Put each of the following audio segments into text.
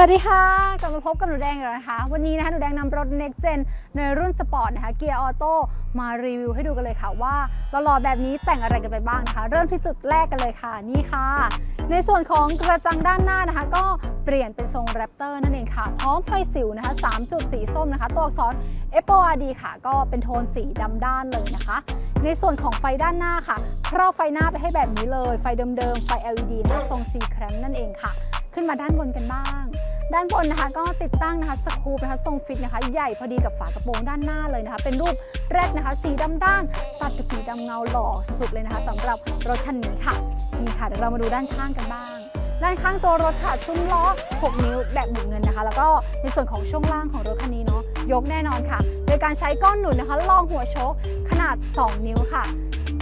สวัสดีค่ะ กลับมาพบกับหนูแดงอีกแล้วนะคะ วันนี้นะคะหนูแดงนำรถ Next Gen ในรุ่นสปอร์ตนะคะเกียร์ออโต้มารีวิวให้ดูกันเลยค่ะว่าหล่อๆแบบนี้แต่งอะไรกันไปบ้างนะคะ เริ่มที่จุดแรกกันเลยค่ะนี่ค่ะ ในส่วนของกระจังด้านหน้านะคะ ก็เปลี่ยนเป็นทรงแรปเตอร์นั่นเองค่ะ พร้อมไฟสิวนะคะ3จุดสีส้มนะคะ ตัวอักษร f o r d ค่ะ ก็เป็นโทนสีดำด้านเลยนะคะ ในส่วนของไฟด้านหน้าค่ะครอบไฟหน้าไปให้แบบนี้เลย ไฟเดิมๆไฟ LED นะทรง C แครมนั่นเองค่ะ ขึ้นมาด้านบนกันบ้าง ด้านบนนะคะก็ติดตั้งนะคะสกรูนะคะทรงฟิตนะคะ ใหญ่พอดีกับฝากระโปรงด้านหน้าเลยนะคะ เป็นรูปแรกนะคะ สีดำด้านตัดกับสีดำเงาหล่อสุดๆเลยนะคะสำหรับรถคันนี้ค่ะนี่ค่ะเดี๋ยวเรามาดูด้านข้างกันบ้าง ด้านข้างตัวรถค่ะซุ้มล้อ 6 นิ้วแบบหมุนเงินนะคะ แล้วก็ในส่วนของช่วงล่างของรถคันนี้เนาะยกแน่นอนค่ะ โดยการใช้ก้อนหนุนนะคะรองหัวโชคขนาด 2 นิ้วค่ะ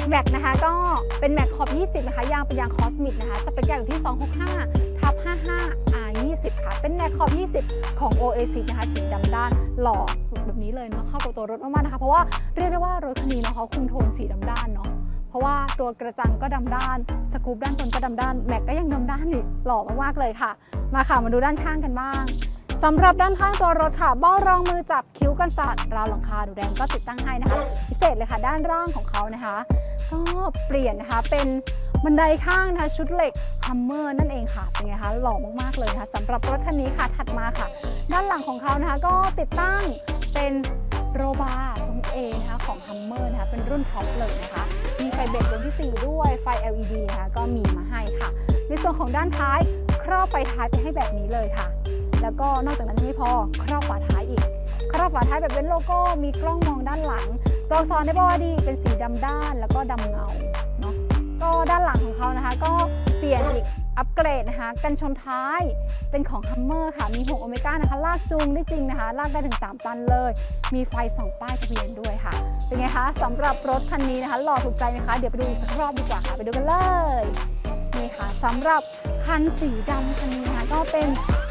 แม็กนะคะก็เป็นแม็กขอบ 20 นะคะ ยางเป็นยางคอสมิกนะคะสเปคยางอยู่ที่ 265ทับ55 20 ค่ะ เป็นแม็กขอบ 20 ของ Oasis นะคะสีดำด้านหล่อแบบนี้เลยเนาะเข้ากับตัวรถมากๆนะคะ เพราะว่าเรียกได้ว่ารถคันนี้เนาะเขาคุมโทนสีดำด้านเนาะเพราะว่าตัวกระจังก็ดำด้าน สกูปด้านบนก็ดำด้าน แม็กก็ยังดำด้านอีกหล่อมากๆเลยค่ะ มาค่ะมาดูด้านข้างกันบ้างสำหรับด้านข้างตัวรถค่ะ เบ้ารองมือจับคิ้วกันสาดราวหลังคาดูแดงก็ติดตั้งให้นะคะ พิเศษเลยค่ะ ด้านล่างของเขานะคะ ก็เปลี่ยนนะคะเป็น บันไดข้างนะคะชุดเหล็กฮัมเมอร์นั่นเองค่ะเป็นไงคะหล่อมากๆเลยนะคะสำหรับรถคันนี้ค่ะถัดมาค่ะ ด้านหลังของเขานะคะก็ติดตั้งเป็นโรบาร์ทรงเอนะคะของฮัมเมอร์นะคะเป็นรุ่นท็อปเลยนะคะ มีไฟเบรกดวงที่ 4 ด้วยไฟ LED นะคะก็มีมาให้ค่ะ ในส่วนของด้านท้ายครอบไฟท้ายไปให้แบบนี้เลยค่ะ แล้วก็นอกจากนั้นยังไม่พอครอบฝาท้ายอีก ครอบฝาท้ายแบบเป็นโลโก้มีกล้องมองด้านหลัง ตัวอักษรในบอดี้เป็นสีดำด้านแล้วก็ดำเงาเนา ก็ด้านหลังของเขานะคะ ก็เปลี่ยนอีกอัปเกรดนะคะกันชนท้ายเป็นของ Hummer ค่ะ มีห่วงโอเมก้านะคะ ลากจูงได้จริงนะคะ ลากได้ถึง 3 ตันเลย มีไฟส่องป้ายทะเบียนด้วยค่ะ เป็นไงคะสำหรับรถคันนี้นะคะ หล่อถูกใจไหมคะ เดี๋ยวไปดูอีกสักรอบดีกว่าค่ะ ไปดูกันเลย นี่ค่ะสำหรับคันสีดำคันนี้นะคะก็เป็น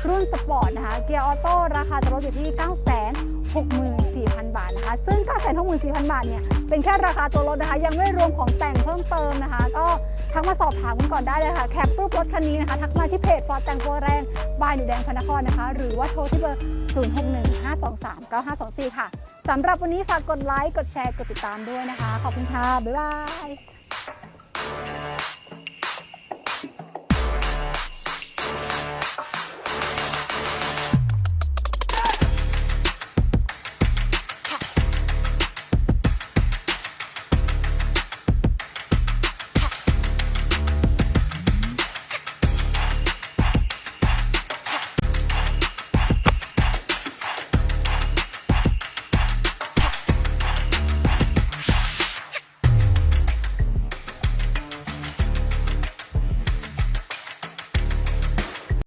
รุ่นสปอร์ตนะคะ เกียร์ออโต้ราคาจะลดอยู่ที่ 9 6 4 0 0 0 บาทนะคะ ซึ่ง 9 6 4 0 0 0 บาทเนี่ย เป็นแค่ราคาตัวรถนะคะ ยังไม่รวมของแต่งเพิ่มเติมนะคะ ก็ทักมาสอบถามกันก่อนได้เลยค่ะ แคปรูปรถคันนี้นะคะ ทักมาที่เพจฟอร์แต่งตัวแรงบายหนูแดงพนครนะคะ หรือว่าโทรที่เบอร์ 0615239524 ค่ะ สำหรับวันนี้ฝากกดไลค์ กดแชร์ กดติดตามด้วยนะคะ ขอบคุณค่ะ บ๊ายบาย